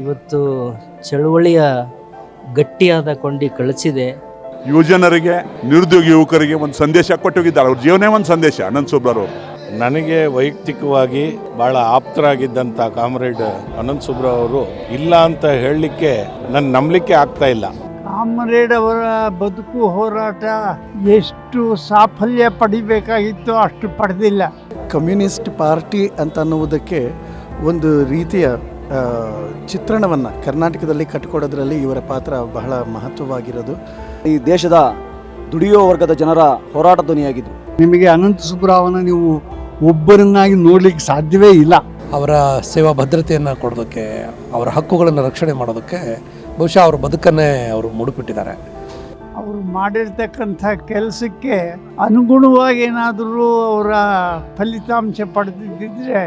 ಇವತ್ತು ಚಳುವಳಿಯ ಗಟ್ಟಿಯಾದ ಕೊಂಡಿ ಕಳಿಸಿದೆ ಯುವಜನರಿಗೆ ನಿರುದ್ಯೋಗಿ ಯುವಕರಿಗೆ ಒಂದು ಸಂದೇಶ ಕೊಟ್ಟೋಗಿದ್ದಾರೆ ಅವ್ರ ಜೀವನೇ ಒಂದು ಸಂದೇಶ ಅನಂತ್ ಸುಬ್ರವರು ನನಗೆ ವೈಯಕ್ತಿಕವಾಗಿ ಬಹಳ ಆಪ್ತರಾಗಿದ್ದಂಥ ಕಾಮ್ರೇಡ್ ಅನಂತ್ ಸುಬ್ರಾವ್ ಅವರು ಇಲ್ಲ ಅಂತ ಹೇಳಲಿಕ್ಕೆ ನನ್ನ ನಂಬಲಿಕ್ಕೆ ಆಗ್ತಾ ಇಲ್ಲ. ಕಾಮ್ರೇಡ್ ಅವರ ಬದುಕು ಹೋರಾಟ ಎಷ್ಟು ಸಾಫಲ್ಯ ಪಡಿಬೇಕಾಗಿತ್ತು ಅಷ್ಟು ಪಡೆದಿಲ್ಲ. ಕಮ್ಯುನಿಸ್ಟ್ ಪಾರ್ಟಿ ಅಂತ ಅನ್ನುವುದಕ್ಕೆ ಒಂದು ರೀತಿಯ ಚಿತ್ರಣವನ್ನು ಕರ್ನಾಟಕದಲ್ಲಿ ಕಟ್ಟಿಕೊಡೋದ್ರಲ್ಲಿ ಇವರ ಪಾತ್ರ ಬಹಳ ಮಹತ್ವವಾಗಿರೋದು. ಈ ದೇಶದ ದುಡಿಯೋ ವರ್ಗದ ಜನರ ಹೋರಾಟ ಧ್ವನಿಯಾಗಿದ್ದು. ನಿಮಗೆ ಅನಂತ ಸುಬ್ರಾವನ ನೀವು ಒಬ್ಬರನ್ನಾಗಿ ನೋಡ್ಲಿಕ್ಕೆ ಸಾಧ್ಯವೇ ಇಲ್ಲ. ಅವರ ಸೇವಾ ಭದ್ರತೆಯನ್ನು ಕೊಡೋದಕ್ಕೆ ಅವರ ಹಕ್ಕುಗಳನ್ನು ರಕ್ಷಣೆ ಮಾಡೋದಕ್ಕೆ ಬಹುಶಃ ಅವ್ರ ಬದುಕನ್ನೇ ಅವರು ಮುಡುಪಿಟ್ಟಿದ್ದಾರೆ. ಅವರು ಮಾಡಿರ್ತಕ್ಕಂಥ ಕೆಲಸಕ್ಕೆ ಅನುಗುಣವಾಗಿ ಏನಾದರೂ ಅವರ ಫಲಿತಾಂಶ ಪಡೆದಿದ್ದರೆ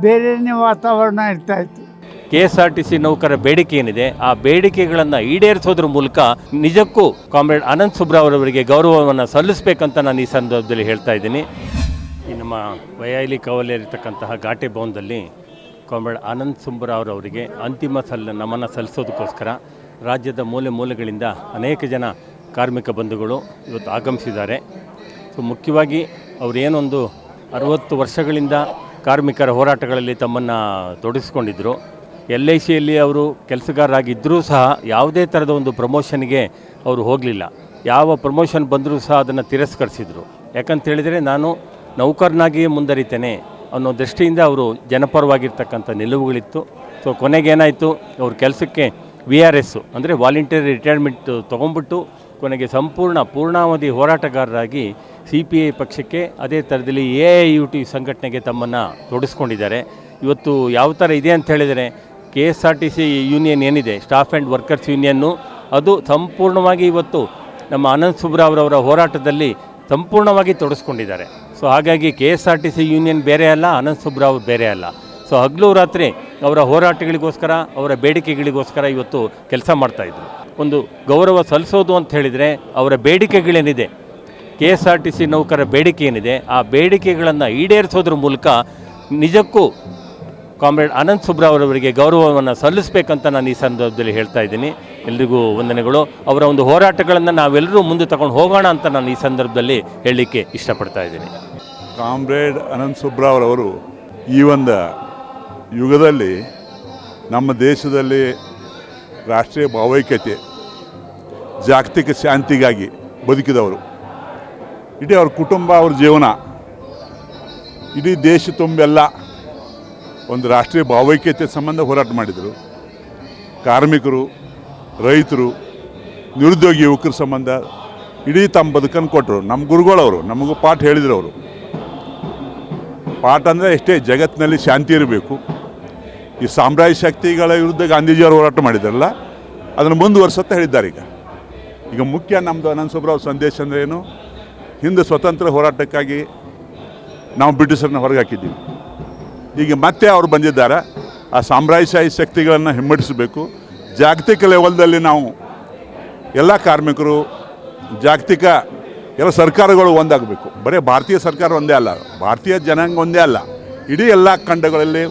ಬೇರೆನೇ ವಾತಾವರಣ ಇರ್ತಾ ಇತ್ತು. K S R T C ನೌಕರ ಬೇಡಿಕೆ ಏನಿದೆ, ಆ ಬೇಡಿಕೆಗಳನ್ನು ಈಡೇರಿಸೋದ್ರ ಮೂಲಕ ನಿಜಕ್ಕೂ ಕಾಮ್ರೇಡ್ ಅನಂತ್ ಸುಬ್ರಾವ್ರವರಿಗೆ ಗೌರವವನ್ನು ಸಲ್ಲಿಸಬೇಕಂತ ನಾನು ಈ ಸಂದರ್ಭದಲ್ಲಿ ಹೇಳ್ತಾ ಇದ್ದೀನಿ. ಈ ನಮ್ಮ ವಯಾಲಿ ಕವಲೇರಿರ್ತಕ್ಕಂತಹ ಘಾಟಿ ಭವನದಲ್ಲಿ ಕಾಮ್ರೇಡ್ ಅನಂತ್ ಸುಬ್ರಾವ್ರವರಿಗೆ ಅಂತಿಮ ಸಲ್ಲ ನಮನ ಸಲ್ಲಿಸೋದಕ್ಕೋಸ್ಕರ ರಾಜ್ಯದ ಮೂಲೆ ಮೂಲೆಗಳಿಂದ ಅನೇಕ ಜನ ಕಾರ್ಮಿಕ ಬಂಧುಗಳು ಇವತ್ತು ಆಗಮಿಸಿದ್ದಾರೆ. ಸೊ, ಮುಖ್ಯವಾಗಿ ಅವರೇನೊಂದು ಅರವತ್ತು ವರ್ಷಗಳಿಂದ ಕಾರ್ಮಿಕರ ಹೋರಾಟಗಳಲ್ಲಿ ತಮ್ಮನ್ನು ತೊಡಗಿಸ್ಕೊಂಡಿದ್ದರು ಎಲ್ ಐ ಸಿಯಲ್ಲಿ ಅವರು ಕೆಲಸಗಾರರಾಗಿದ್ದರೂ ಸಹ ಯಾವುದೇ ಥರದ ಒಂದು ಪ್ರಮೋಷನ್ಗೆ ಅವರು ಹೋಗಲಿಲ್ಲ. ಯಾವ ಪ್ರಮೋಷನ್ ಬಂದರೂ ಸಹ ಅದನ್ನು ತಿರಸ್ಕರಿಸಿದರು. ಯಾಕಂತ ಹೇಳಿದರೆ ನಾನು ನೌಕರನಾಗಿಯೇ ಮುಂದರಿತೇನೆ ಅನ್ನೋ ದೃಷ್ಟಿಯಿಂದ ಅವರು ಜನಪರವಾಗಿರ್ತಕ್ಕಂಥ ನಿಲುವುಗಳಿತ್ತು. ಸೊ ಕೊನೆಗೇನಾಯಿತು ಅವ್ರ ಕೆಲಸಕ್ಕೆ ವಿ ಆರ್ ಎಸ್ಸು ಅಂದರೆ ವಾಲಂಟಿಯರ್ ರಿಟೈರ್ಮೆಂಟ್ ತೊಗೊಂಡ್ಬಿಟ್ಟು ಕೊನೆಗೆ ಸಂಪೂರ್ಣ ಪೂರ್ಣಾವಧಿ ಹೋರಾಟಗಾರರಾಗಿ ಸಿ ಪಿ ಐ ಪಕ್ಷಕ್ಕೆ ಅದೇ ಥರದಲ್ಲಿ ಎ ಐ ಯು ಟಿ ಸಂಘಟನೆಗೆ ತಮ್ಮನ್ನು ತೊಡಗಿಸ್ಕೊಂಡಿದ್ದಾರೆ ಇವತ್ತು ಯಾವ ಥರ ಇದೆ ಅಂತ ಹೇಳಿದರೆ K S R T C union ಏನಿದೆ, ಸ್ಟಾಫ್ ಆ್ಯಂಡ್ ವರ್ಕರ್ಸ್ ಯೂನಿಯನ್ನು, ಅದು ಸಂಪೂರ್ಣವಾಗಿ ಇವತ್ತು ನಮ್ಮ ಅನಂತ್ ಸುಬ್ರಾವ್ರವರ ಹೋರಾಟದಲ್ಲಿ ಸಂಪೂರ್ಣವಾಗಿ ತೊಡಸ್ಕೊಂಡಿದ್ದಾರೆ. ಸೊ ಹಾಗಾಗಿ K S R T C union ಬೇರೆ ಅಲ್ಲ ಅನಂತ್ ಸುಬ್ರಾವ್ ಬೇರೆ ಅಲ್ಲ. ಸೊ ಹಗಲು ರಾತ್ರಿ ಅವರ ಹೋರಾಟಗಳಿಗೋಸ್ಕರ, ಅವರ ಬೇಡಿಕೆಗಳಿಗೋಸ್ಕರ ಇವತ್ತು ಕೆಲಸ ಮಾಡ್ತಾಯಿದ್ರು ಒಂದು ಗೌರವ ಸಲ್ಲಿಸೋದು ಅಂತ ಹೇಳಿದರೆ ಅವರ ಬೇಡಿಕೆಗಳೇನಿದೆ K S R T C ನೌಕರ ಬೇಡಿಕೆ ಏನಿದೆ, ಆ ಬೇಡಿಕೆಗಳನ್ನು ಈಡೇರಿಸೋದ್ರ ಮೂಲಕ ನಿಜಕ್ಕೂ ಕಾಮ್ರೇಡ್ ಅನಂತ್ ಸುಬ್ರಾವ್ರವರಿಗೆ ಗೌರವವನ್ನು ಸಲ್ಲಿಸಬೇಕಂತ ನಾನು ಈ ಸಂದರ್ಭದಲ್ಲಿ ಹೇಳ್ತಾ ಇದ್ದೀನಿ. ಎಲ್ರಿಗೂ ವಂದನೆಗಳು. ಅವರ ಒಂದು ಹೋರಾಟಗಳನ್ನು ನಾವೆಲ್ಲರೂ ಮುಂದೆ ತಗೊಂಡು ಹೋಗೋಣ ಅಂತ ನಾನು ಈ ಸಂದರ್ಭದಲ್ಲಿ ಹೇಳಲಿಕ್ಕೆ ಇಷ್ಟಪಡ್ತಾ ಇದ್ದೀನಿ. ಕಾಮ್ರೇಡ್ ಅನಂತ್ ಸುಬ್ರಾವ್ರವರು ಈ ಒಂದು ಯುಗದಲ್ಲಿ ನಮ್ಮ ದೇಶದಲ್ಲಿ ರಾಷ್ಟ್ರೀಯ ಭಾವೈಕ್ಯತೆ, ಜಾಗತಿಕ ಶಾಂತಿಗಾಗಿ ಬದುಕಿದವರು. ಇಡೀ ಅವ್ರ ಕುಟುಂಬ, ಅವ್ರ ಜೀವನ ಇಡೀ ದೇಶ ತುಂಬೆಲ್ಲ ಒಂದು ರಾಷ್ಟ್ರೀಯ ಭಾವೈಕ್ಯತೆ ಸಂಬಂಧ ಹೋರಾಟ ಮಾಡಿದರು. ಕಾರ್ಮಿಕರು, ರೈತರು, ನಿರುದ್ಯೋಗಿ ಯುವಕರ ಸಂಬಂಧ ಇಡೀ ತಮ್ಮ ಬದುಕನ್ನು ಕೊಟ್ಟರು. ನಮ್ಮ ಗುರುಗಳವರು ನಮಗೂ ಪಾಠ ಹೇಳಿದರು ಅವರು. ಪಾಠ ಅಂದರೆ ಎಷ್ಟೇ, ಜಗತ್ತಿನಲ್ಲಿ ಶಾಂತಿ ಇರಬೇಕು. ಈ ಸಾಮ್ರಾಜ್ಯ ಶಕ್ತಿಗಳ ವಿರುದ್ಧ ಗಾಂಧೀಜಿಯವರು ಹೋರಾಟ ಮಾಡಿದಾರಲ್ಲ, ಅದನ್ನು ಮುಂದುವರ್ಸತ್ತ ಹೇಳಿದ್ದಾರೆ ಈಗ. ಈಗ ಮುಖ್ಯ ನಮ್ಮದು ಅನಂತ ಸುಬ್ರಾವ್ ಸಂದೇಶ ಅಂದರೆ ಏನು? ಹಿಂದೆ ಸ್ವತಂತ್ರ ಹೋರಾಟಕ್ಕಾಗಿ ನಾವು ಬ್ರಿಟಿಷರನ್ನ ಹೊರಗೆ ಹಾಕಿದ್ದೀವಿ. ಈಗ ಮತ್ತೆ ಅವರು ಬಂದಿದ್ದಾರೆ. ಆ ಸಾಮ್ರಾಜ್ಯಶಾಹಿ ಶಕ್ತಿಗಳನ್ನು ಹಿಮ್ಮಡಿಸಬೇಕು ಜಾಗತಿಕ ಲೆವೆಲ್ದಲ್ಲಿ ನಾವು ಎಲ್ಲ ಕಾರ್ಮಿಕರು, ಜಾಗತಿಕ ಎಲ್ಲ ಸರ್ಕಾರಗಳು ಒಂದಾಗಬೇಕು. ಬರೀ ಭಾರತೀಯ ಸರ್ಕಾರ ಒಂದೇ ಅಲ್ಲ. ಭಾರತೀಯ ಜನಾಂಗ ಒಂದೇ ಅಲ್ಲ. ಇಡೀ ಎಲ್ಲ ಖಂಡಗಳಲ್ಲಿ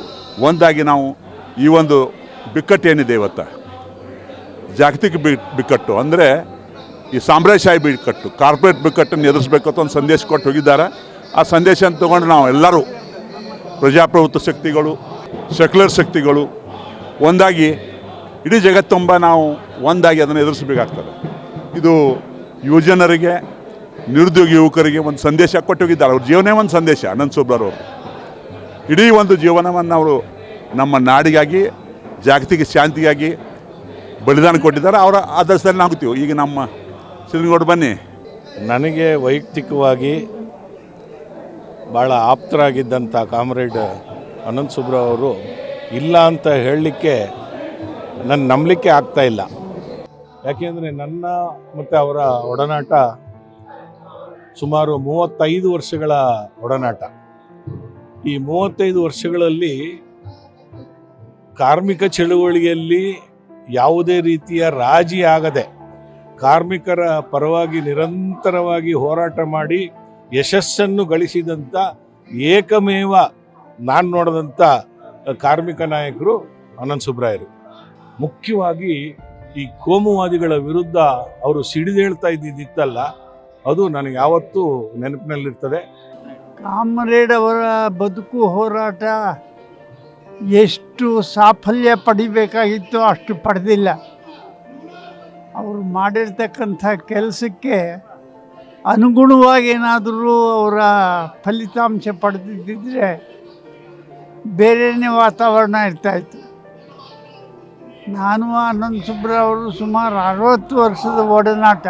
ಒಂದಾಗಿ ನಾವು ಈ ಒಂದು ಬಿಕ್ಕಟ್ಟು ಏನಿದೆ ಇವತ್ತು? ಜಾಗತಿಕ ಬಿ, ಬಿಕ್ಕಟ್ಟು. ಅಂದರೆ ಈ ಸಾಮ್ರಾಜ್ಯಶಾಹಿ ಬಿಕ್ಕಟ್ಟು, ಕಾರ್ಪೊರೇಟ್ ಬಿಕ್ಕಟ್ಟನ್ನು ಎದುರಿಸಬೇಕು ಅಂತ ಒಂದು ಸಂದೇಶ ಕೊಟ್ಟು ಹೋಗಿದ್ದಾರೆ. ಆ ಸಂದೇಶನ ತೊಗೊಂಡು ನಾವು ಎಲ್ಲರೂ ಪ್ರಜಾಪ್ರಭುತ್ವ ಶಕ್ತಿಗಳು ಸೆಕ್ಯುಲರ್ ಶಕ್ತಿಗಳು ಒಂದಾಗಿ ಇಡೀ ಜಗತ್ತುಂಬ ನಾವು ಒಂದಾಗಿ ಅದನ್ನು ಎದುರಿಸಬೇಕಾಗ್ತದೆ. ಇದು ಯುವಜನರಿಗೆ, ನಿರುದ್ಯೋಗಿ ಯುವಕರಿಗೆ ಒಂದು ಸಂದೇಶ ಕೊಟ್ಟೋಗಿದ್ದಾರೆ. ಅವ್ರ ಜೀವನೇ ಒಂದು ಸಂದೇಶ, ಅನಂತ್ ಸುಬ್ರವರು ಇಡೀ ಒಂದು ಜೀವನವನ್ನು ಅವರು ನಮ್ಮ ನಾಡಿಗಾಗಿ, ಜಾಗತಿಕ ಶಾಂತಿಗಾಗಿ ಬಲಿದಾನ ಕೊಟ್ಟಿದ್ದಾರೆ. ಅವರ ಆದರ್ಶದಲ್ಲಿ ನಾವು ಈಗ ನಮ್ಮ ಸಿರಿಗೌಡ ಬನ್ನಿ. ನನಗೆ ವೈಯಕ್ತಿಕವಾಗಿ ಭಾಳ ಆಪ್ತರಾಗಿದ್ದಂಥ ಕಾಮ್ರೇಡ್ ಅನಂತ್ ಸುಬ್ರಾವ್ ಅವರು ಇಲ್ಲ ಅಂತ ಹೇಳಲಿಕ್ಕೆ ನನ್ನ ನಂಬಲಿಕ್ಕೆ ಆಗ್ತಾ ಇಲ್ಲ. ಯಾಕೆಂದರೆ ನನ್ನ ಮತ್ತು ಅವರ ಒಡನಾಟ ಸುಮಾರು ಮೂವತ್ತೈದು ವರ್ಷಗಳ ಒಡನಾಟ. ಈ ಮೂವತ್ತೈದು ವರ್ಷಗಳಲ್ಲಿ ಕಾರ್ಮಿಕ ಚಳುವಳಿಯಲ್ಲಿ ಯಾವುದೇ ರೀತಿಯ ರಾಜಿ ಆಗದೆ ಕಾರ್ಮಿಕರ ಪರವಾಗಿ ನಿರಂತರವಾಗಿ ಹೋರಾಟ ಮಾಡಿ ಯಶಸ್ಸನ್ನು ಗಳಿಸಿದಂಥ ಏಕಮೇವ ನಾನು ನೋಡಿದಂಥ ಕಾರ್ಮಿಕ ನಾಯಕರು ಅನಂತ್ ಸುಬ್ರಾಯರು. ಮುಖ್ಯವಾಗಿ ಈ ಕೋಮುವಾದಿಗಳ ವಿರುದ್ಧ ಅವರು ಸಿಡಿದೇಳ್ತಾ ಇದ್ದಿದ್ದಿತ್ತಲ್ಲ ಅದು ನನಗೆ ಯಾವತ್ತೂ ನೆನಪಿನಲ್ಲಿರ್ತದೆ. ಕಾಮ್ರೇಡ್ ಅವರ ಬದುಕು ಹೋರಾಟ ಎಷ್ಟು ಸಾಫಲ್ಯ ಪಡಿಬೇಕಾಗಿತ್ತು ಅಷ್ಟು ಪಡೆದಿಲ್ಲ. ಅವರು ಮಾಡಿರ್ತಕ್ಕಂಥ ಕೆಲಸಕ್ಕೆ ಅನುಗುಣವಾಗಿ ಏನಾದರೂ ಅವರ ಫಲಿತಾಂಶ ಪಡೆದಿದ್ದರೆ ಬೇರೆಯೇ ವಾತಾವರಣ ಇರ್ತಾಯಿತ್ತು ನಾನು ಆನಂದ್ ಸುಬ್ರ ಅವರು ಸುಮಾರು ಅರವತ್ತು ವರ್ಷದ ಒಡನಾಟ.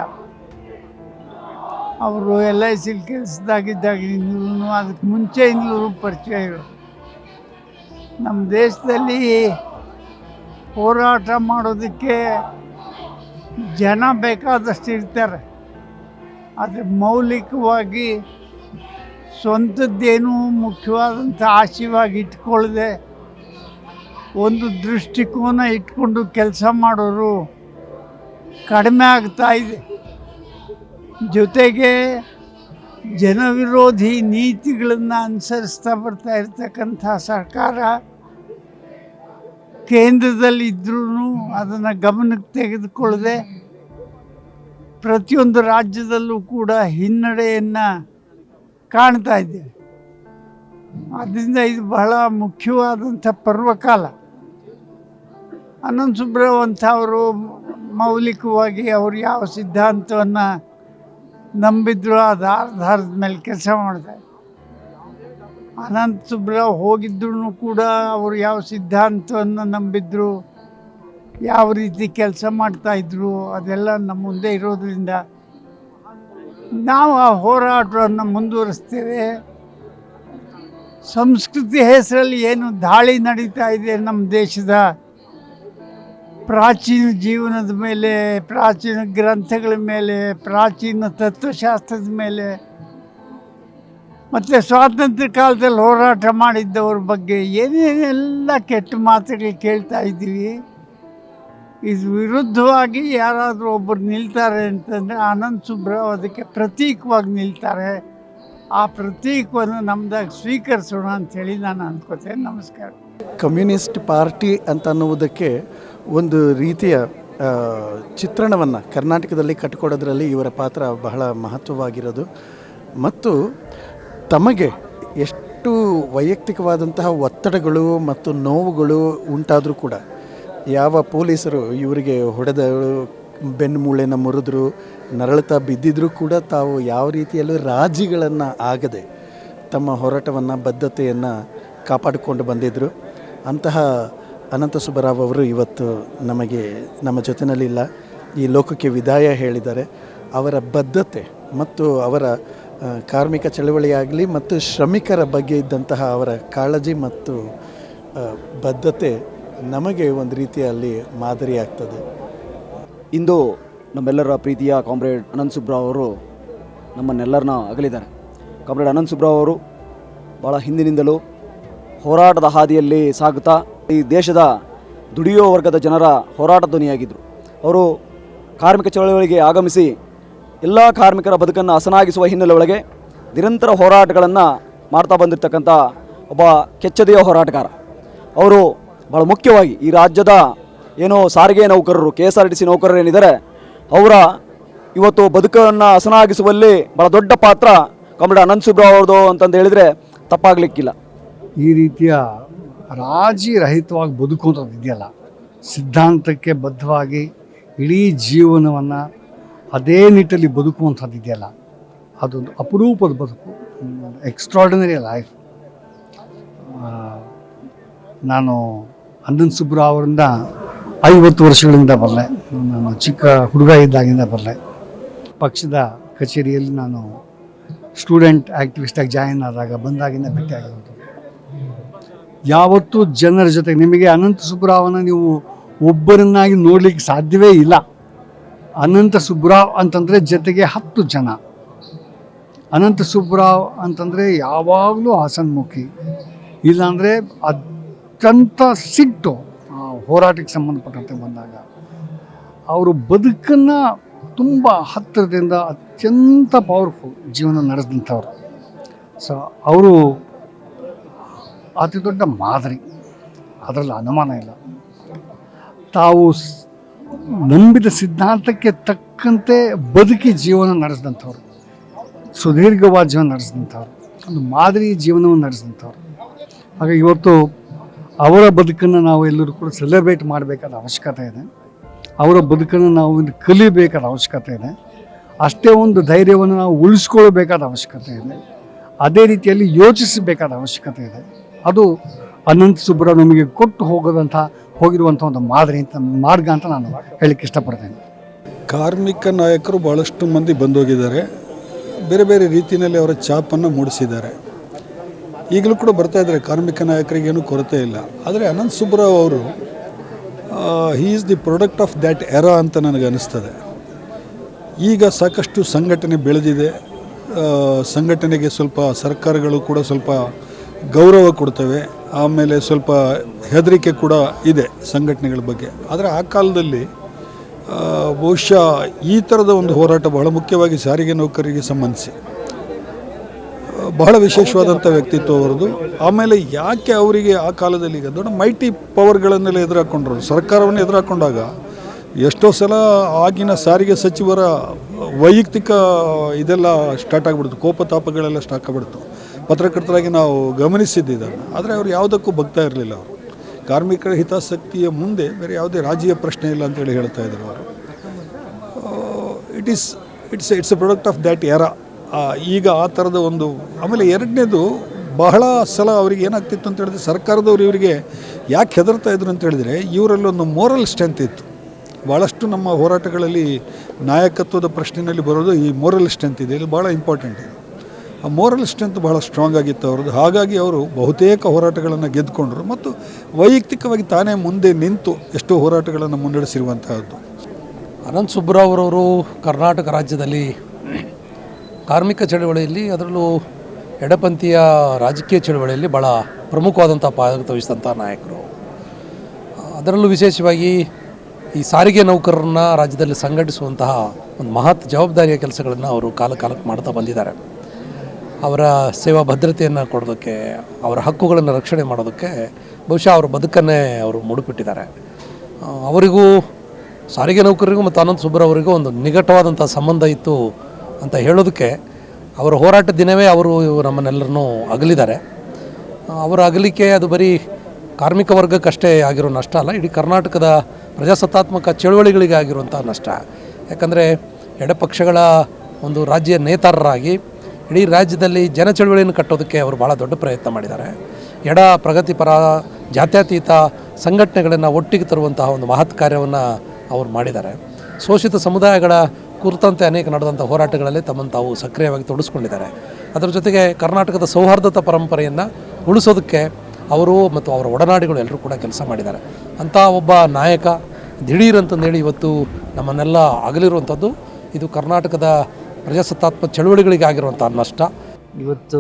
ಅವರು ಎಲ್ ಐ ಸಿಲಿ ಕೆಲಸದಾಗಿದ್ದಾಗಿಂದಲೂ ಅದಕ್ಕೆ ಮುಂಚೆಯಿಂದಲೂ ಪರಿಚಯ ಇರೋದು ನಮ್ಮ ದೇಶದಲ್ಲಿ ಹೋರಾಟ ಮಾಡೋದಕ್ಕೆ ಜನ ಬೇಕಾದಷ್ಟು ಇರ್ತಾರೆ ಆದರೆ ಮೌಲಿಕವಾಗಿ ಸ್ವಂತದ್ದೇನು ಮುಖ್ಯವಾದಂಥ ಆಶಯವಾಗಿ ಇಟ್ಕೊಳ್ಳದೆ ಒಂದು ದೃಷ್ಟಿಕೋನ ಇಟ್ಕೊಂಡು ಕೆಲಸ ಮಾಡೋರು ಕಡಿಮೆ ಆಗ್ತಾ ಇದೆ. ಜೊತೆಗೆ ಜನವಿರೋಧಿ ನೀತಿಗಳನ್ನು ಅನುಸರಿಸ್ತಾ ಬರ್ತಾ ಇರ್ತಕ್ಕಂಥ ಸರ್ಕಾರ ಕೇಂದ್ರದಲ್ಲಿದ್ದರೂ ಅದನ್ನು ಗಮನಕ್ಕೆ ತೆಗೆದುಕೊಳ್ಳದೆ ಪ್ರತಿಯೊಂದು ರಾಜ್ಯದಲ್ಲೂ ಕೂಡ ಹಿನ್ನಡೆಯನ್ನು ಕಾಣ್ತಾ ಇದ್ದೇವೆ ಆದ್ದರಿಂದ ಇದು ಬಹಳ ಮುಖ್ಯವಾದಂಥ ಪರ್ವಕಾಲ. ಅನಂತ ಸುಬ್ರಹ್ಮ ಅಂತ ಅವರು ಮೌಲಿಕವಾಗಿ ಅವರು ಯಾವ ಸಿದ್ಧಾಂತವನ್ನು ನಂಬಿದ್ರು ಅದು ಆಧಾರದ ಮೇಲೆ ಕೆಲಸ ಮಾಡ್ತಾರೆ. ಅನಂತ ಸುಬ್ರಾವ್ ಹೋಗಿದ್ರು ಕೂಡ ಅವರು ಯಾವ ಸಿದ್ಧಾಂತವನ್ನು ನಂಬಿದ್ರು ಯಾವ ರೀತಿ ಕೆಲಸ ಮಾಡ್ತಾಯಿದ್ರು ಅದೆಲ್ಲ ನಮ್ಮ ಮುಂದೆ ಇರೋದ್ರಿಂದ ನಾವು ಆ ಹೋರಾಟವನ್ನು ಮುಂದುವರಿಸ್ತೇವೆ. ಸಂಸ್ಕೃತಿ ಹೆಸರಲ್ಲಿ ಏನು ದಾಳಿ ನಡೀತಾ ಇದೆ ನಮ್ಮ ದೇಶದ ಪ್ರಾಚೀನ ಜೀವನದ ಮೇಲೆ, ಪ್ರಾಚೀನ ಗ್ರಂಥಗಳ ಮೇಲೆ, ಪ್ರಾಚೀನ ತತ್ವಶಾಸ್ತ್ರದ ಮೇಲೆ, ಮತ್ತು ಸ್ವಾತಂತ್ರ್ಯ ಕಾಲದಲ್ಲಿ ಹೋರಾಟ ಮಾಡಿದ್ದವ್ರ ಬಗ್ಗೆ ಏನೇನೆಲ್ಲ ಕೆಟ್ಟ ಮಾತುಗಳು ಕೇಳ್ತಾ ಇದ್ದೀವಿ. ಇದು ವಿರುದ್ಧವಾಗಿ ಯಾರಾದರೂ ಒಬ್ಬರು ನಿಲ್ತಾರೆ ಅಂತಂದರೆ ಆನಂದ್ ಸುಬ್ರಾವ್ ಅದಕ್ಕೆ ಪ್ರತೀಕವಾಗಿ ನಿಲ್ತಾರೆ. ಆ ಪ್ರತೀಕವನ್ನು ನಮ್ದಾಗ ಸ್ವೀಕರಿಸೋಣ ಅಂಥೇಳಿ ನಾನು ಅಂದ್ಕೋತೇನೆ ನಮಸ್ಕಾರ. ಕಮ್ಯುನಿಸ್ಟ್ ಪಾರ್ಟಿ ಅಂತ ಅನ್ನುವುದಕ್ಕೆ ಒಂದು ರೀತಿಯ ಚಿತ್ರಣವನ್ನು ಕರ್ನಾಟಕದಲ್ಲಿ ಕಟ್ಟಿಕೊಡೋದ್ರಲ್ಲಿ ಇವರ ಪಾತ್ರ ಬಹಳ ಮಹತ್ವವಾಗಿರೋದು. ಮತ್ತು ತಮಗೆ ಎಷ್ಟು ವೈಯಕ್ತಿಕವಾದಂತಹ ಒತ್ತಡಗಳು ಮತ್ತು ನೋವುಗಳು ಉಂಟಾದರೂ ಕೂಡ ಯಾವ ಪೊಲೀಸರು ಇವರಿಗೆ ಹೊಡೆದಳು ಬೆನ್ನುಮೂಳೆನ ಮುರಿದ್ರು ನರಳುತ್ತಾ ಬಿದ್ದಿದ್ರೂ ಕೂಡ ತಾವು ಯಾವ ರೀತಿಯಲ್ಲೂ ರಾಜಿಗಳನ್ನು ಆಗದೆ ತಮ್ಮ ಹೋರಾಟವನ್ನು, ಬದ್ಧತೆಯನ್ನು ಕಾಪಾಡಿಕೊಂಡು ಬಂದಿದ್ದರು ಅಂತಹ ಅನಂತ ಸುಬ್ಬರಾವ್ ಅವರು ಇವತ್ತು ನಮಗೆ ನಮ್ಮ ಜೊತೆಯಲ್ಲಿಲ್ಲ ಈ ಲೋಕಕ್ಕೆ ವಿದಾಯ ಹೇಳಿದ್ದಾರೆ. ಅವರ ಬದ್ಧತೆ ಮತ್ತು ಅವರ ಕಾರ್ಮಿಕ ಚಳವಳಿಯಾಗಲಿ ಮತ್ತು ಶ್ರಮಿಕರ ಬಗ್ಗೆ ಇದ್ದಂತಹ ಅವರ ಕಾಳಜಿ ಮತ್ತು ಬದ್ಧತೆ ನಮಗೆ ಒಂದು ರೀತಿಯಲ್ಲಿ ಮಾದರಿಯಾಗ್ತದೆ ಇಂದು ನಮ್ಮೆಲ್ಲರ ಪ್ರೀತಿಯ ಕಾಮ್ರೇಡ್ ಅನಂತ್ ಸುಬ್ರಾವ್ ಅವರು ನಮ್ಮನ್ನೆಲ್ಲರನ್ನ ಅಗಲಿದ್ದಾರೆ. ಕಾಮ್ರೇಡ್ ಅನಂತ್ ಸುಬ್ರಾವ್ ಅವರು ಭಾಳ ಹಿಂದಿನಿಂದಲೂ ಹೋರಾಟದ ಹಾದಿಯಲ್ಲಿ ಸಾಗುತ್ತಾ ಈ ದೇಶದ ದುಡಿಯೋ ವರ್ಗದ ಜನರ ಹೋರಾಟ ಧ್ವನಿಯಾಗಿದ್ದರು ಅವರು ಕಾರ್ಮಿಕ ಚಳವಳಿಗೆ ಆಗಮಿಸಿ ಎಲ್ಲ ಕಾರ್ಮಿಕರ ಬದುಕನ್ನು ಹಸನಾಗಿಸುವ ಹಿನ್ನೆಲೆ ಒಳಗೆ ನಿರಂತರ ಹೋರಾಟಗಳನ್ನು ಮಾಡ್ತಾ ಬಂದಿರತಕ್ಕಂಥ ಒಬ್ಬ ಕೆಚ್ಚದೆಯ ಹೋರಾಟಗಾರ. ಅವರು ಭಾಳ ಮುಖ್ಯವಾಗಿ ಈ ರಾಜ್ಯದ ಏನೋ ಸಾರಿಗೆ ನೌಕರರು K S R T C ನೌಕರರು ಏನಿದ್ದಾರೆ, ಅವರ ಇವತ್ತು ಬದುಕನ್ನು ಹಸನಾಗಿಸುವಲ್ಲಿ ಭಾಳ ದೊಡ್ಡ ಪಾತ್ರ ಕಾಮ್ರೇಡ್ ಅನಂತ್ ಸುಬ್ರಾವ್ ಅವ್ರದ್ದು ಅಂತಂದು ಹೇಳಿದರೆ ತಪ್ಪಾಗಲಿಕ್ಕಿಲ್ಲ. ಈ ರೀತಿಯ ರಾಜಿ ರಹಿತವಾಗಿ ಬದುಕುವಂಥದ್ದು ಇದೆಯಲ್ಲ, ಸಿದ್ಧಾಂತಕ್ಕೆ ಬದ್ಧವಾಗಿ ಇಡೀ ಜೀವನವನ್ನು ಅದೇ ನಿಟ್ಟಲ್ಲಿ ಬದುಕುವಂಥದ್ದು ಇದೆಯಲ್ಲ, ಅದೊಂದು ಅಪರೂಪದ ಬದುಕು ಎಕ್ಸ್ಟ್ರಾರ್ಡಿನರಿ ಲೈಫ್ ನಾನು ಅನಂತ್ ಸುಬ್ರಾವ್ ಅವರಿಂದ ಐವತ್ತು ವರ್ಷಗಳಿಂದ ಬರಲೆ. ನಾನು ಚಿಕ್ಕ ಹುಡುಗ ಇದ್ದಾಗಿಂದ ಬರಲೆ. ಪಕ್ಷದ ಕಚೇರಿಯಲ್ಲಿ ನಾನು ಸ್ಟೂಡೆಂಟ್ ಆ್ಯಕ್ಟಿವಿಸ್ಟಾಗಿ ಜಾಯಿನ್ ಆದಾಗ ಬಂದಾಗಿಂದ ಭೇಟಿಯಾಗಿರೋದು ಯಾವತ್ತೂ ಜನರ ಜೊತೆ ನಿಮಗೆ ಅನಂತ ಸುಬ್ರಾವನ ನೀವು ಒಬ್ಬರನ್ನಾಗಿ ನೋಡಲಿಕ್ಕೆ ಸಾಧ್ಯವೇ ಇಲ್ಲ. ಅನಂತ ಸುಬ್ರಾವ್ ಅಂತಂದರೆ ಜೊತೆಗೆ ಹತ್ತು ಜನ. ಅನಂತ ಸುಬ್ರಾವ್ ಅಂತಂದರೆ ಯಾವಾಗಲೂ ಹಸನ್ಮುಖಿ. ಇಲ್ಲಾಂದರೆ ಅತ್ಯಂತ ಸಿಟ್ಟು ಹೋರಾಟಕ್ಕೆ ಸಂಬಂಧಪಟ್ಟಂತೆ ಬಂದಾಗ, ಅವರು ಬದುಕನ್ನು ತುಂಬ ಹತ್ತಿರದಿಂದ ಅತ್ಯಂತ ಪವರ್ಫುಲ್ ಜೀವನ ನಡೆಸಿದಂಥವ್ರು. ಸೊ ಅವರು ಅತಿ ದೊಡ್ಡ ಮಾದರಿ. ಅದರಲ್ಲಿ ಅನುಮಾನ ಇಲ್ಲ. ತಾವು ನಂಬಿದ ಸಿದ್ಧಾಂತಕ್ಕೆ ತಕ್ಕಂತೆ ಬದುಕಿ ಜೀವನ ನಡೆಸಿದಂಥವ್ರು. ಸುದೀರ್ಘವಾದ ಜೀವನ ನಡೆಸಿದಂಥವ್ರು. ಒಂದು ಮಾದರಿ ಜೀವನವನ್ನು ನಡೆಸಿದಂಥವ್ರು. ಹಾಗೆ ಇವತ್ತು ಅವರ ಬದುಕನ್ನು ನಾವು ಎಲ್ಲರೂ ಕೂಡ ಸೆಲೆಬ್ರೇಟ್ ಮಾಡಬೇಕಾದ ಅವಶ್ಯಕತೆ ಇದೆ. ಅವರ ಬದುಕನ್ನು ನಾವು ಇಲ್ಲಿ ಕಲಿಬೇಕಾದ ಅವಶ್ಯಕತೆ ಇದೆ. ಅಷ್ಟೇ ಒಂದು ಧೈರ್ಯವನ್ನು ನಾವು ಉಳಿಸ್ಕೊಳ್ಬೇಕಾದ ಅವಶ್ಯಕತೆ ಇದೆ. ಅದೇ ರೀತಿಯಲ್ಲಿ ಯೋಚಿಸಬೇಕಾದ ಅವಶ್ಯಕತೆ ಇದೆ. ಅದು ಅನಂತ ನಮಗೆ ಕೊಟ್ಟು ಹೋಗೋದಂಥ, ಹೋಗಿರುವಂಥ ಒಂದು ಮಾದರಿ ಅಂತ, ಮಾರ್ಗ ಅಂತ ನಾನು ಹೇಳಕ್ಕೆ ಇಷ್ಟಪಡ್ತೇನೆ. ಕಾರ್ಮಿಕ ನಾಯಕರು ಭಾಳಷ್ಟು ಮಂದಿ ಬಂದೋಗಿದ್ದಾರೆ. ಬೇರೆ ಬೇರೆ ರೀತಿಯಲ್ಲಿ ಅವರ ಛಾಪನ್ನು ಮೂಡಿಸಿದ್ದಾರೆ. ಈಗಲೂ ಕೂಡ ಬರ್ತಾ ಇದ್ದಾರೆ. ಕಾರ್ಮಿಕ ನಾಯಕರಿಗೇನು ಕೊರತೆ ಇಲ್ಲ. ಆದರೆ ಅನಂತ್ ಸುಬ್ರಾವ್ ಅವರು he is the product of that era ಅಂತ ನನಗೆ ಅನಿಸ್ತದೆ. ಈಗ ಸಾಕಷ್ಟು ಸಂಘಟನೆ ಬೆಳೆದಿದೆ. ಸಂಘಟನೆಗೆ ಸ್ವಲ್ಪ ಸರ್ಕಾರಗಳು ಕೂಡ ಸ್ವಲ್ಪ ಗೌರವ ಕೊಡ್ತವೆ. ಆಮೇಲೆ ಸ್ವಲ್ಪ ಹೆದರಿಕೆ ಕೂಡ ಇದೆ ಸಂಘಟನೆಗಳ ಬಗ್ಗೆ. ಆದರೆ ಆ ಕಾಲದಲ್ಲಿ ಬಹುಶಃ ಈ ಥರದ ಒಂದು ಹೋರಾಟ ಬಹಳ ಮುಖ್ಯವಾಗಿ ಸಾರಿಗೆ ನೌಕರರಿಗೆ ಸಂಬಂಧಿಸಿ. ಬಹಳ ವಿಶೇಷವಾದಂಥ ವ್ಯಕ್ತಿತ್ವ ಅವರದು ಆಮೇಲೆ ಯಾಕೆ ಅವರಿಗೆ ಆ ಕಾಲದಲ್ಲಿ ಈಗ ದೊಡ್ಡ ಮೈಟಿ ಪವರ್ಗಳನ್ನೆಲ್ಲ ಎದುರಾಕೊಂಡ್ರು? ಸರ್ಕಾರವನ್ನು ಎದುರಾಕೊಂಡಾಗ ಎಷ್ಟೋ ಸಲ ಆಗಿನ ಸಾರಿಗೆ ಸಚಿವರ ವೈಯಕ್ತಿಕ ಇದೆಲ್ಲ ಸ್ಟಾರ್ಟ್ ಆಗಿಬಿಡ್ತು. ಕೋಪತಾಪಗಳೆಲ್ಲ ಸ್ಟಾರ್ಟ್ ಆಗಿಬಿಡ್ತು. ಪತ್ರಕರ್ತರಾಗಿ ನಾವು ಗಮನಿಸಿದ್ದು ಇದನ್ನು ಆದರೆ ಅವರು ಯಾವುದಕ್ಕೂ ಬಗ್ತಾ ಇರಲಿಲ್ಲ ಅವರು. ಕಾರ್ಮಿಕರ ಹಿತಾಸಕ್ತಿಯ ಮುಂದೆ ಬೇರೆ ಯಾವುದೇ ರಾಜೀಯ ಪ್ರಶ್ನೆ ಇಲ್ಲ ಅಂತೇಳಿ ಹೇಳ್ತಾ ಇದ್ರು ಅವರು. It is it's it's a product of that era ಈಗ ಆ ಥರದ ಒಂದು, ಆಮೇಲೆ ಎರಡನೇದು ಬಹಳ ಸಲ ಅವರಿಗೆ ಏನಾಗ್ತಿತ್ತು ಅಂತ ಹೇಳಿದ್ರೆ ಸರ್ಕಾರದವರು ಇವರಿಗೆ ಯಾಕೆ ಹೆದರ್ತಾ ಇದ್ರು ಅಂತ ಹೇಳಿದರೆ ಇವರಲ್ಲಿ ಒಂದು ಮೋರಲ್ ಸ್ಟ್ರೆಂತ್ ಇತ್ತು. ಭಾಳಷ್ಟು ನಮ್ಮ ಹೋರಾಟಗಳಲ್ಲಿ ನಾಯಕತ್ವದ ಪ್ರಶ್ನೆಯಲ್ಲಿ ಬರೋದು ಈ ಮೋರಲ್ ಸ್ಟ್ರೆಂತ್ ಇದೆ. ಇದು ಭಾಳ ಇಂಪಾರ್ಟೆಂಟ್ ಇದೆ. ಆ ಮೋರಲ್ ಸ್ಟ್ರೆಂತ್ ಭಾಳ ಸ್ಟ್ರಾಂಗ್ ಆಗಿತ್ತು ಅವ್ರದ್ದು. ಹಾಗಾಗಿ ಅವರು ಬಹುತೇಕ ಹೋರಾಟಗಳನ್ನು ಗೆದ್ದುಕೊಂಡ್ರು ಮತ್ತು ವೈಯಕ್ತಿಕವಾಗಿ ತಾನೇ ಮುಂದೆ ನಿಂತು ಎಷ್ಟೋ ಹೋರಾಟಗಳನ್ನು ಮುನ್ನಡೆಸಿರುವಂತಹದ್ದು. ಅನಂತ್ ಸುಬ್ಬರಾವ್ರವರು ಕರ್ನಾಟಕ ರಾಜ್ಯದಲ್ಲಿ ಕಾರ್ಮಿಕ ಚಳವಳಿಯಲ್ಲಿ ಅದರಲ್ಲೂ ಎಡಪಂಥೀಯ ರಾಜಕೀಯ ಚಳವಳಿಯಲ್ಲಿ ಭಾಳ ಪ್ರಮುಖವಾದಂಥ ಪಾತ್ರ ವಹಿಸಿದಂಥ ನಾಯಕರು. ಅದರಲ್ಲೂ ವಿಶೇಷವಾಗಿ ಈ ಸಾರಿಗೆ ನೌಕರರನ್ನ ರಾಜ್ಯದಲ್ಲಿ ಸಂಘಟಿಸುವಂತಹ ಒಂದು ಮಹತ್ ಜವಾಬ್ದಾರಿಯ ಕೆಲಸಗಳನ್ನು ಅವರು ಕಾಲ ಕಾಲಕ್ಕೆ ಮಾಡ್ತಾ ಬಂದಿದ್ದಾರೆ. ಅವರ ಸೇವಾ ಭದ್ರತೆಯನ್ನು ಕೊಡೋದಕ್ಕೆ, ಅವರ ಹಕ್ಕುಗಳನ್ನು ರಕ್ಷಣೆ ಮಾಡೋದಕ್ಕೆ ಬಹುಶಃ ಅವರ ಬದುಕನ್ನೇ ಅವರು ಮುಡುಪಿಟ್ಟಿದ್ದಾರೆ ಅವರಿಗೂ ಸಾರಿಗೆ ನೌಕರರಿಗೂ ಮತ್ತು ಅನಂತ ಸುಬ್ಬರವರಿಗೂ ಒಂದು ನಿಕಟವಾದಂಥ ಸಂಬಂಧ ಇತ್ತು ಅಂತ ಹೇಳೋದಕ್ಕೆ ಅವರ ಹೋರಾಟ ದಿನವೇ ಅವರು ನಮ್ಮನ್ನೆಲ್ಲರನ್ನೂ ಅಗಲಿದ್ದಾರೆ. ಅವರ ಅಗಲಿಕೆ ಅದು ಬರೀ ಕಾರ್ಮಿಕ ವರ್ಗಕ್ಕಷ್ಟೇ ಆಗಿರೋ ನಷ್ಟ ಅಲ್ಲ, ಇಡೀ ಕರ್ನಾಟಕದ ಪ್ರಜಾಸತ್ತಾತ್ಮಕ ಚಳುವಳಿಗಳಿಗೆ ಆಗಿರುವಂಥ ನಷ್ಟ. ಯಾಕಂದರೆ ಎಡಪಕ್ಷಗಳ ಒಂದು ರಾಜ್ಯ ನೇತಾರರಾಗಿ ಇಡೀ ರಾಜ್ಯದಲ್ಲಿ ಜನ ಚಳುವಳಿಯನ್ನು ಕಟ್ಟೋದಕ್ಕೆ ಅವರು ಭಾಳ ದೊಡ್ಡ ಪ್ರಯತ್ನ ಮಾಡಿದ್ದಾರೆ. ಎಡ ಪ್ರಗತಿಪರ ಜಾತ್ಯತೀತ ಸಂಘಟನೆಗಳನ್ನು ಒಟ್ಟಿಗೆ ತರುವಂತಹ ಒಂದು ಮಹತ್ ಕಾರ್ಯವನ್ನು ಅವರು ಮಾಡಿದ್ದಾರೆ. ಶೋಷಿತ ಸಮುದಾಯಗಳ ಕುರಿತಂತೆ ಅನೇಕ ನಡೆದಂಥ ಹೋರಾಟಗಳಲ್ಲಿ ತಮ್ಮನ್ನು ತಾವು ಸಕ್ರಿಯವಾಗಿ ತೊಡಸ್ಕೊಂಡಿದ್ದಾರೆ. ಅದರ ಜೊತೆಗೆ ಕರ್ನಾಟಕದ ಸೌಹಾರ್ದತ ಪರಂಪರೆಯನ್ನು ಉಳಿಸೋದಕ್ಕೆ ಅವರು ಮತ್ತು ಅವರ ಒಡನಾಡಿಗಳು ಎಲ್ಲರೂ ಕೂಡ ಕೆಲಸ ಮಾಡಿದ್ದಾರೆ. ಅಂಥ ಒಬ್ಬ ನಾಯಕ ದಿಢೀರ್ ಅಂತಂದೇಳಿ ಇವತ್ತು ನಮ್ಮನ್ನೆಲ್ಲ ಆಗಲಿರುವಂಥದ್ದು ಇದು ಕರ್ನಾಟಕದ ಪ್ರಜಾಸತ್ತಾತ್ಮಕ ಚಳುವಳಿಗಳಿಗೆ ಆಗಿರುವಂಥ ನಷ್ಟ. ಇವತ್ತು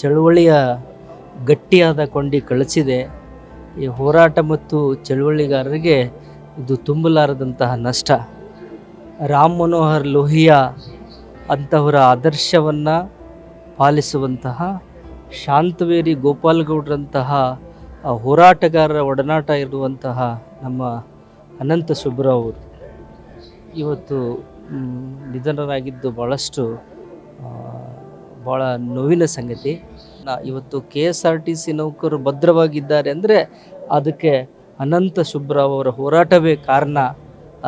ಚಳುವಳಿಯ ಗಟ್ಟಿಯಾದ ಕೊಂಡಿ ಕಳಿಸಿದೆ ಈ ಹೋರಾಟ ಮತ್ತು ಚಳುವಳಿಗಾರರಿಗೆ ಇದು ತುಂಬಲಾರದಂತಹ ನಷ್ಟ. ರಾಮ್ ಮನೋಹರ್ ಲೋಹಿಯಾ ಅಂತವರ ಆದರ್ಶವನ್ನು ಪಾಲಿಸುವಂತಹ ಶಾಂತವೇರಿ ಗೋಪಾಲಗೌಡರಂತಹ ಹೋರಾಟಗಾರರ ಒಡನಾಟ ಇರುವಂತಹ ನಮ್ಮ ಅನಂತ ಸುಬ್ರಾವ್ ಅವರು. ಇವತ್ತು ನಿಧನರಾಗಿದ್ದು ಭಾಳಷ್ಟು ಭಾಳ ನೋವಿನ ಸಂಗತಿ. ಇವತ್ತು K S R T C ನೌಕರರು ಭದ್ರವಾಗಿದ್ದಾರೆ ಅಂದರೆ ಅದಕ್ಕೆ ಅನಂತ ಸುಬ್ರಾವ್ ಅವರ ಹೋರಾಟವೇ ಕಾರಣ.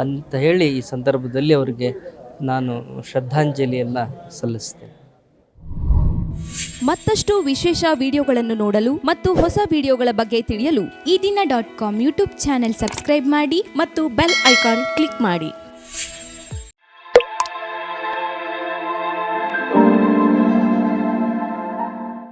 ಅಂತ ಹೇಳಿ ಈ ಸಂದರ್ಭದಲ್ಲಿ ಅವರಿಗೆ ನಾನು ಶ್ರದ್ಧಾಂಜಲಿಯನ್ನು ಸಲ್ಲಿಸ್ತೇನೆ. ಮತ್ತಷ್ಟು ವಿಶೇಷ ವಿಡಿಯೋಗಳನ್ನು ನೋಡಲು ಮತ್ತು ಹೊಸ ವಿಡಿಯೋಗಳ ಬಗ್ಗೆ ತಿಳಿಯಲು Eedina dot com YouTube channel subscribe ಮಾಡಿ ಮತ್ತು ಬೆಲ್ ಐಕಾನ್ ಕ್ಲಿಕ್ ಮಾಡಿ.